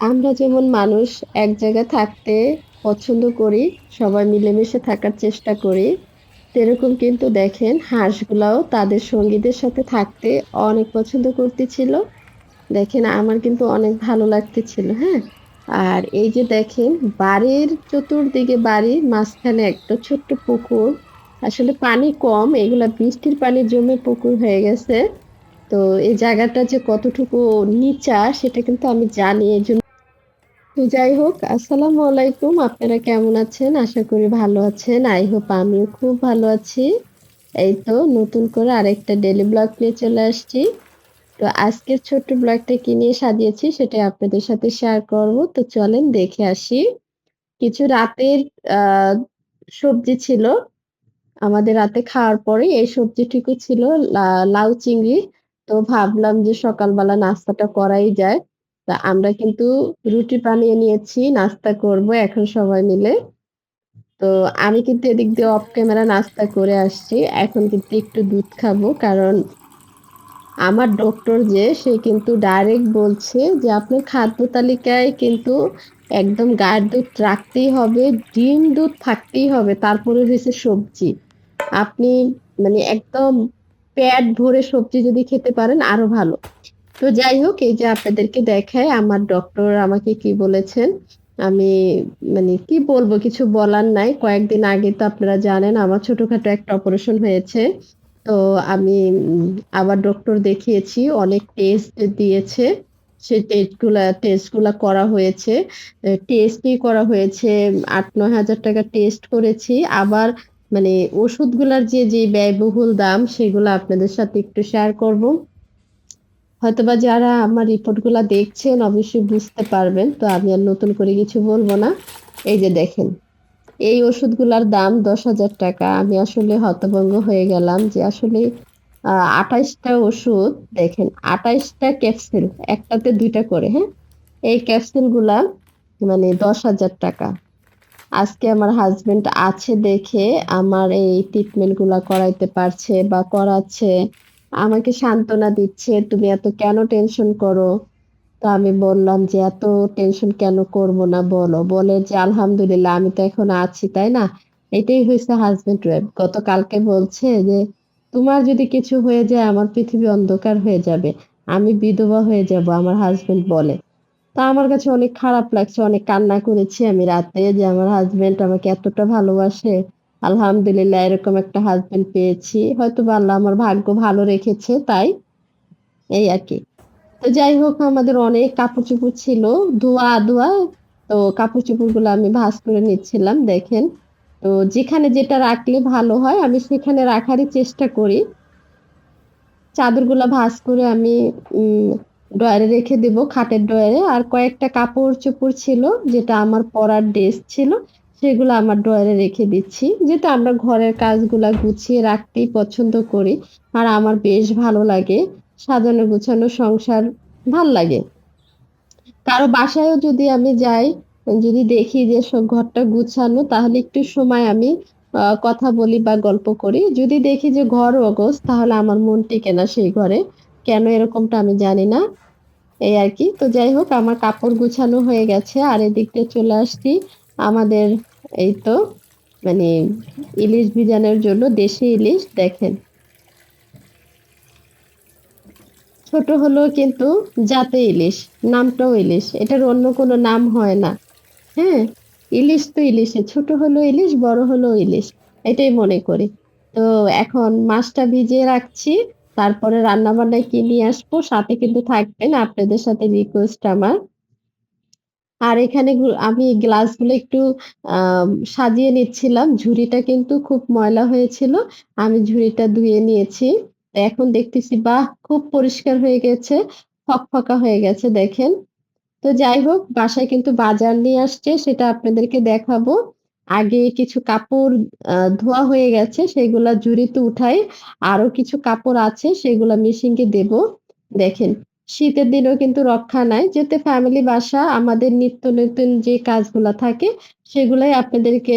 আমরা যেমন মানুষ এক জায়গায় থাকতে পছন্দ করি, সবাই মিলেমিশে থাকার চেষ্টা করি। সেরকম কিন্তু দেখেন হাঁসগুলাও তাদের সঙ্গীদের সাথে থাকতে অনেক পছন্দ করতেছিল। দেখেন আমার কিন্তু অনেক ভালো লাগতেছিল, হ্যাঁ? আর এই যে দেখেন বাড়ির চতুর্দিকে বাড়ির মাঝখানে একটা ছোট্ট পুকুর। আসলে পানি কম, এগুলা বৃষ্টির পানি জমে পুকুর হয়ে গেছে। তো এই জায়গাটা যে কতটুকু নিচা সেটা কিন্তু আমি জানি। এজন্য যাই হোক, আসসালামু আলাইকুম। আপনারা কেমন আছেন? আশা করি ভালো আছেন। আই হোপ আমিও খুব ভালো আছি। এই তো নতুন করে আরেকটা ডেইলি ব্লগ নিয়ে চলে আসছি। তো আজকের ছোট্ট ব্লগটা কি নিয়ে সাজিয়েছি সেটাই আপনাদের সাথে শেয়ার করব। তো চলেন দেখে আসি। কিছু রাতের সবজি ছিল। আমাদের রাতে খাওয়ার পরে এই সবজিটুকু ছিল লাউ চিংড়ি। তো ভাবলাম যে সকালবেলা নাস্তাটা করাই যায়। তা আমরা কিন্তু রুটি বানিয়ে নিয়েছি, নাস্তা করব এখন সবাই মিলে। তো আমি কিন্তু এদিক দিয়ে অফ ক্যামেরা নাস্তা করে আসছি। এখন কিন্তু একটু দুধ খাব। কারণ আমার ডক্টর যে সে কিন্তু ডাইরেক্ট বলছে যে আপনার খাদ্য তালিকায় কিন্তু একদম গায়ের দুধ রাখতেই হবে, ডিম দুধ থাকতেই হবে। তারপরে হইছে সবজি। আপনি মানে একদম পেট ভরে সবজি যদি খেতে পারেন আরও ভালো। তো যাই হোক এই যে আপনাদেরকে দেখায় আমার ডক্টর আমাকে কি বলেছেন। আমি মানে কি বলব কিছু বলার নাই। কয়েকদিন আগে তো আপনারা জানেন আমার ছোটখাটো একটা অপারেশন হয়েছে। তো আমি আবার ডক্টর দেখিয়েছি। অনেক টেস্ট দিয়েছে। সে টেস্টগুলা টেস্টগুলা করা হয়েছে। টেস্টই করা হয়েছে ৮-৯ হাজার টাকা টেস্ট করেছি। আবার মানে ওষুধগুলার যে, যে ব্যয়বহুল দাম সেগুলা আপনাদের সাথে একটু শেয়ার করব। হয়তোবা যারা আমার রিপোর্টগুলা দেখছেন অবশ্যই বুঝতে পারবেন। তো আমি আর নতুন করে কিছু বলব না। এই যে দেখেন। এই ওষুধগুলার দাম ১০,০০০ টাকা। আমি আসলে হতভঙ্গ হয়ে গেলাম যে আসলে আ ২৮ টা ওষুধ দেখেন ২৮ টা ক্যাপসুল, একটাতে দুইটা করে, হ্যাঁ? এই ক্যাপসুলগুলা মানে ১০,০০০ টাকা। আজকে আমার হাজবেন্ড আছে দেখে আমার এই ট্রিটমেন্টগুলা করাইতে পারছে বা করাচ্ছে। আমাকে সান্ত্বনা দিচ্ছে, "তুমি এত কেন টেনশন করো?" তো আমি বললাম যে, "এত টেনশন কেন করব না বলো?" বলে যে, "আলহামদুলিল্লাহ আমি তো এখন আছি, তাই না?" এটাই হইছে হাসব্যান্ড ওয়াইফ। গতকালকে বলছে যে, "তোমার যদি কিছু হয়ে যায় আমার পৃথিবী অন্ধকার হয়ে যাবে। আমি বিধবা হয়ে যাব" আমার হাজবেন্ড বলে। তা আমার কাছে অনেক খারাপ লাগছে, অনেক কান্না করেছি আমি রাতে যে আমার হাজবেন্ড আমাকে এতটা ভালোবাসে। আলহামদুলিল্লাহ এরকম একটা হাসব্যান্ড পেয়েছি। হয়তোবা আল্লাহ আমার ভাগ্য ভালো রেখেছে তাই। এই আর কি তো যাই হোক আমাদের অনেক কাপড়-চোপড় ছিল। ধোয়া, ধোয়া তো কাপড়-চোপড়গুলো আমি ভাঁজ করে নিচ্ছিলাম দেখেন। তো যেখানে যেটা রাখলে ভালো হয় আমি সেখানে রাখারই চেষ্টা করি। চাদরগুলা ভাঁজ করে আমি উম ড্রয়ারে রেখে দেব খাটের ড্রয়ারে। আর কয়েকটা কাপড়-চোপড় ছিল যেটা আমার পরার ড্রেস ছিল সেগুলো আমার ড্রয়ারে রেখে দিচ্ছি। যেহেতু আমরা ঘরের কাজগুলা গুছিয়ে রাখতেই পছন্দ করি। আর আমার বেশ ভালো লাগে। সাজানো গোছানো সংসার ভালো লাগে। কারও বাসায়ও যদি আমি যাই, যদি দেখি যে সব ঘরটা গুছানো তাহলে একটু সময় আমি কথা বলি বা গল্প করি। যদি দেখি যে ঘর অগোছ তাহলে আমার মন টিকে না সেই ঘরে। কেন এরকমটা আমি জানি না। এই আর কি তো যাই হোক আমার কাপড় গুছানো হয়ে গেছে। আর এদিক দিয়ে চলে আসছি আমাদের এই তো মানে ইলিশ ভিজানোর জন্য দেশি ইলিশ দেখেন। ছোট হলেও কিন্তু জাতে ইলিশ। নামটাও ইলিশ। এটার অন্য কোনো নাম হয় না। হ্যাঁ? ইলিশ তো ইলিশই। ছোট হলেও ইলিশ, বড় হলেও ইলিশ। এটাই মনে করি। তো এখন মাছটা ভিজিয়ে রাখছি। তারপরে রান্নাবান্নায় কি নিয়ে আসব সাথে কিন্তু থাকবেন। আপনাদের সাথে রিকোয়েস্ট আমার। আর এখানে আমি গ্লাসগুলো একটু সাজিয়ে নিচ্ছিলাম। ঝুড়িটা কিন্তু খুব ময়লা হয়েছিল। আমি ঝুড়িটা ধুয়ে নিয়েছি। এখন দেখতেছি, বাহ! খুব পরিষ্কার হয়ে গেছে। ফকফকা হয়ে গেছে, দেখেন। তো যাই হোক, বাসায় কিন্তু বাজার নিয়ে আসছে, সেটা আপনাদেরকে দেখাবো। আগে কিছু কাপড় ধোয়া হয়ে গেছে, সেগুলা ঝুড়িতে উঠাই। আরও কিছু কাপড় আছে, সেগুলা মেশিনকে দেব। দেখেন শীতের দিনেও কিন্তু রক্ষা নাই। যেহেতু ফ্যামিলি বাসা আমাদের নিত্য নতুন যে কাজগুলা থাকে সেগুলাই আপনাদেরকে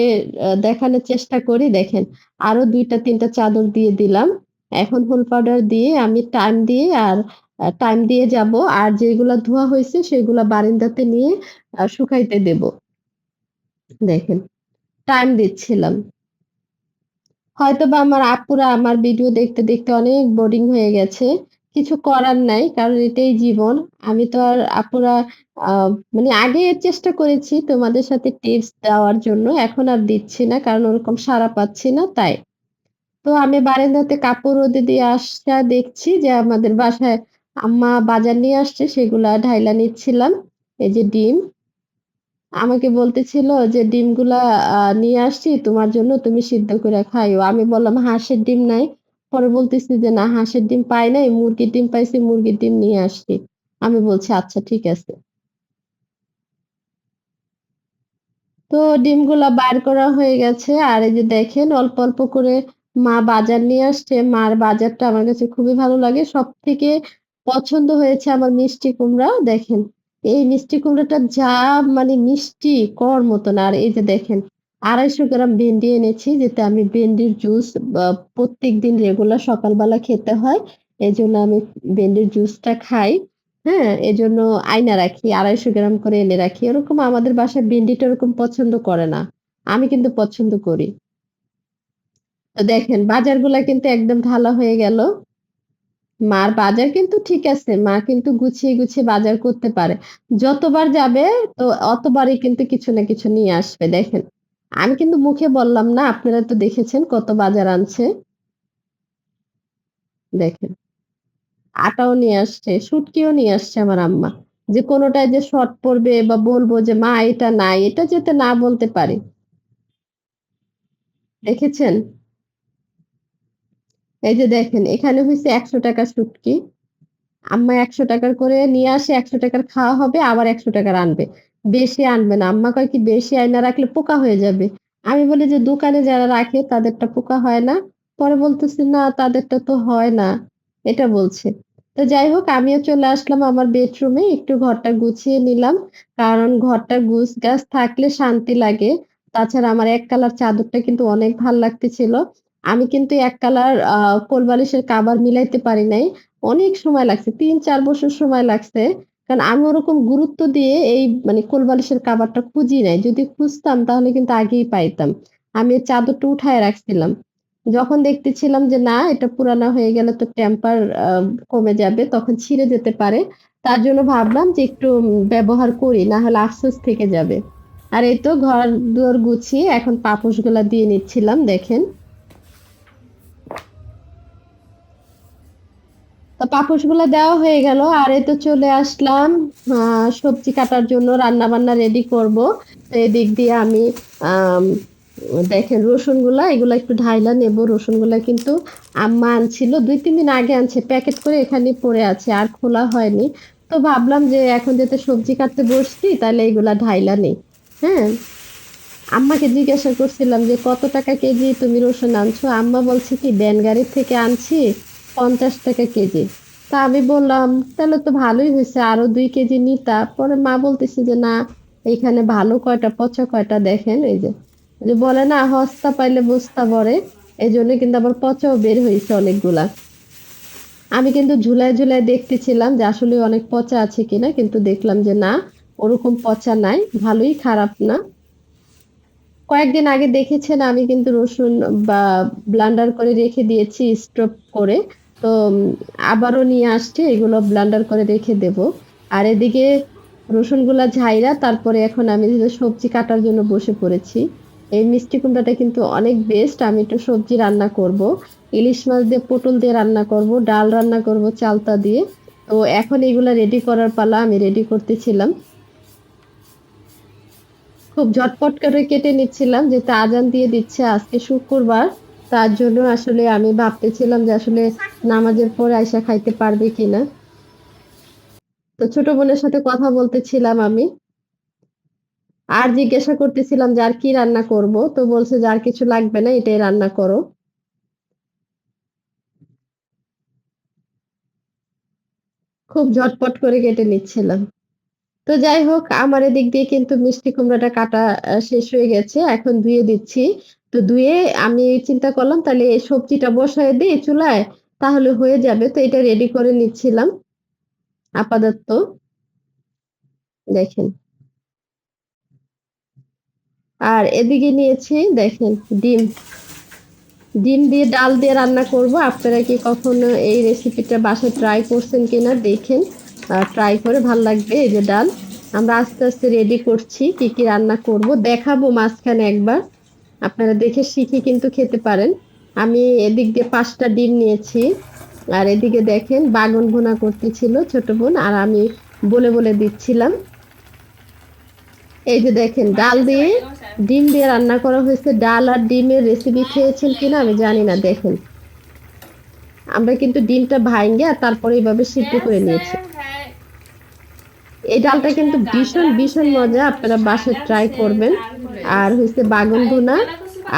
দেখানোর চেষ্টা করি দেখেন। আরও ২ টা ৩ টা চাদর দিয়ে দিলাম। এখন হোল পাউডার দিয়ে আমি টাইম দিয়ে আর টাইম দিয়ে যাব। আর যেগুলা ধোয়া হয়েছে সেগুলা বারান্দাতে নিয়ে শুকাইতে দেব। দেখেন, টাইম দিচ্ছিলাম। হয়তো বা আমার আপুরা আমার ভিডিও দেখতে, দেখতে অনেক বোরিং হয়ে গেছে। কিছু করার নাই। কারণ এটাই জীবন। আমি তো আর আপুরা আ মানে আগে চেষ্টা করেছি তোমাদের সাথে টিপস দেওয়ার জন্য। এখন আর দিচ্ছি না। কারণ ওরকম সাড়া পাচ্ছি না তাই। তো আমি বারান্দাতে কাপড় রোদে দিয়ে আসা দেখছি যে আমাদের বাসায় আম্মা বাজার নিয়ে আসছে সেগুলা ঢাইলা নিচ্ছিলাম। এই যে ডিম। আমাকে বলতেছিল যে, "ডিমগুলা আ নিয়ে আসছি তোমার জন্য তুমি সিদ্ধ করে খাইও।" আমি বললাম, "হাঁসের ডিম নাই?" পরে বলতেছি যে, "না হাঁসের ডিম পাই নাই, মুরগির ডিম পাইছি, মুরগির ডিম নিয়ে আসছি।" আমি বলছি, "আচ্ছা ঠিক আছে।" তো ডিমগুলা বার করা হয়ে গেছে। আর এই যে দেখেন অল্প, অল্প করে মা বাজার নিয়ে আসছে। মার বাজারটা আমার কাছে খুবই ভালো লাগে। সব থেকে পছন্দ হয়েছে আমার মিষ্টি কুমড়া। দেখেন, এই মিষ্টি কুমড়াটা যা মানে মিষ্টি কর মতন। আর এই যে দেখেন ২৫০ গ্রাম ভেন্ডি এনেছি যেটা আমি ভেন্ডির জুস বা প্রত্যেকদিন রেগুলার সকালবেলা খেতে হয়। এই জন্য আমি ভেন্ডির জুসটা খাই। হ্যাঁ? এজন্য আয়না রাখি। ২৫০ গ্রাম করে এনে রাখি। ওরকম আমাদের বাসায় ভেন্ডিটা ওরকম পছন্দ করে না। আমি কিন্তু পছন্দ করি। তো দেখেন বাজারগুলা কিন্তু একদম ঢালা হয়ে গেল। মার বাজার কিন্তু ঠিক আছে। মা কিন্তু গুছিয়ে, গুছিয়ে বাজার করতে পারে। যতবার যাবে তো অতবারই কিন্তু কিছু না কিছু নিয়ে আসবে দেখেন। আমি কিন্তু মুখে বললাম না, আপনারা তো দেখেছেন কত বাজার আনছে। দেখেন। আটাও নিয়ে আসছে, সুটকিও নিয়ে আসছে আমার আম্মা। যে কোনটায় যে শর্ট পড়বে বা বলব যে, "মা এটা নাই।" এটা যেতে না বলতে পারে দেখেছেন? এই যে দেখেন এখানে হইছে ৳১০০ শুটকি। আম্মা ৳১০০ করে নিয়ে আসে, একশো টাকার খাওয়া হবে, আবার একশো টাকার আনবে। বেশি আনবে না। আম্মা কয় কি, "বেশি আয়না রাখলে পোকা হয়ে যাবে।" আমি বলি যে, "দোকানে যারা রাখে তাদেরটা পোকা হয় না?" পরে বলতেছে, "না, তাদেরটা তো হয় না।" এটা বলছে। তো যাই হোক আমিও চলে আসলাম আমার বেডরুমে। একটু ঘরটা গুছিয়ে নিলাম। কারণ ঘরটা গুছ-গাছ থাকলে শান্তি লাগে। তাছাড়া আমার এক কালার চাদরটা কিন্তু অনেক ভালো লাগতেছিল। আমি কিন্তু এক কালার আ কোলবালিশের কাভার মিলাইতে পারি নাই। অনেক সময় লাগছে। ৩-৪ বছর সময় লাগছে। কারণ আমি ওরকম গুরুত্ব দিয়ে এই মানে কোলবালিশের কাভারটা খুঁজি নাই। যদি খুঁজতাম তাহলে কিন্তু আগেই পাইতাম। আমি চাদরটা উঠায় রাখছিলাম। যখন দেখতেছিলাম যে না এটা পুরানা হয়ে গেলে তো টেম্পার কমে যাবে, তখন ছিঁড়ে যেতে পারে। তার জন্য ভাবলাম যে একটু ব্যবহার করি, না হলে আফসোস থেকে যাবে। আর এই তো ঘর-দুয়ার গুছিয়ে এখন পাপোশগুলা দিয়ে নিচ্ছিলাম দেখেন। তো পাপোশগুলা দেওয়া হয়ে গেল। আর তো চলে আসলাম সবজি কাটার জন্য রান্না-বান্না রেডি করব। তো এদিক দিয়ে আমি দেখেন রসুনগুলা এগুলা একটু ঢাইলা নেব। রসুনগুলা কিন্তু আম্মা আনছিল ২-৩ দিন আগে আনছে। প্যাকেট করে এখানে পড়ে আছে। আর খোলা হয়নি। তো ভাবলাম যে এখন যেহেতু সবজি কাটতে বসছি তাহলে এগুলা ঢাইলা নেই। হ্যাঁ? আম্মাকে জিজ্ঞাসা করছিলাম যে, "কত টাকা কেজি তুমি রসুন আনছো?" আম্মা বলছে কি, "ভ্যান গাড়ি থেকে আনছি ৳৫০ কেজি।" তা আমি বললাম, "তাহলে তো ভালোই হয়েছে আরও দুই কেজি নিতা।" পরে মা বলতেছে যে, "না, এখানে ভালো কয়টা, পচা কয়টা দেখেন এই যে।" যে বলে না, "হস্তা পাইলে বস্তা ভরে।" জন্য কিন্তু আবার পচাও বের হয়েছে অনেকগুলা। আমি কিন্তু ঝুলায়, ঝুলায় দেখতেছিলাম যে আসলে অনেক পচা আছে কিনা। কিন্তু দেখলাম যে না, ওরকম পচা নাই। ভালোই, খারাপ না। কয়েকদিন আগে দেখেছেন আমি কিন্তু রসুন বা ব্লান্ডার করে রেখে দিয়েছি স্টোভ করে। তো আবারও নিয়ে আসছি এগুলো ব্লান্ডার করে রেখে দেব। আর এদিকে রসুনগুলা ঝাইরা তারপরে এখন আমি সবজি কাটার জন্য বসে পড়েছি। এই মিষ্টি কুমড়াটা কিন্তু অনেক বেস্ট। আমি একটু সবজি রান্না করব। ইলিশ মাছ দিয়ে পটল দিয়ে রান্না করব, ডাল রান্না করব চালতা দিয়ে। তো এখন এগুলা রেডি করার পালা। আমি রেডি করতেছিলাম। খুব ঝটপট করে কেটে নিচ্ছিলাম যেহেতু আজান দিয়ে দিচ্ছে আজকে শুক্রবার। তার জন্য আসলে আমি ভাবতেছিলাম যে আসলে নামাজের পরে আইসা খাইতে পারবে কিনা। তো ছোট বোনের সাথে কথা বলতেছিলাম আমি। আর জিজ্ঞাসা করতেছিলাম যে আর কি রান্না করব? তো বলছে যে, "আর কিছু লাগবে না, এটাই রান্না করো।" খুব ঝটপট করে কেটে নিচ্ছিলাম। তো যাই হোক আমার এদিক দিয়ে কিন্তু মিষ্টি কুমড়াটা কাটা শেষ হয়ে গেছে। এখন ধুয়ে দিচ্ছি। তো ধুয়ে আমি চিন্তা করলাম তাহলে এই সবজিটা বসায় দেই চুলায়, তাহলে হয়ে যাবে। তো এটা রেডি করে নিচ্ছিলাম। আপাতত। দেখেন। আর এদিকে নিয়েছি দেখেন ডিম। ডিম দিয়ে ডাল দিয়ে রান্না করব। আপনারা কি কখনো এই রেসিপিটা বাসায় ট্রাই করছেন কিনা দেখেন। ট্রাই করে ভালো লাগবে এই যে ডাল। আমরা আস্তে আস্তে রেডি করছি কি কি রান্না করব। দেখাবো মাঝখানে একবার। আপনারা দেখে শিখে কিন্তু খেতে পারেন। আমি এদিক দিয়ে পাঁচটা ডিম নিয়েছি আর এদিকে দেখেন বাগন ভুনা করতেছিল ছোট বোন আর আমি বলে বলে দিচ্ছিলাম। এই যে দেখেন ডাল দিয়ে ডিম দিয়ে রান্না করা হয়েছে। ডাল আর ডিমের রেসিপি খেয়েছেন কিনা আমি জানি না দেখেন। আমরা কিন্তু ডিমটা ভাঙে আর তারপরে এইভাবে সিদ্ধ করে নিয়েছি। এই ডালটা কিন্তু ভীষণ ভীষণ মজা। আপনারা বাসায় ট্রাই করবেন। আর হচ্ছে বাগন ভুনা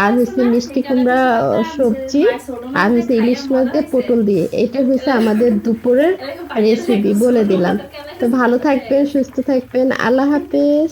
আর হচ্ছে মিষ্টি কুমড়া সবজি, আর হচ্ছে ইলিশ মাছ দিয়ে পটল দিয়ে। এটা হচ্ছে আমাদের দুপুরের রেসিপি বলে দিলাম। তো ভালো থাকবেন, সুস্থ থাকবেন। আল্লাহ হাফেজ।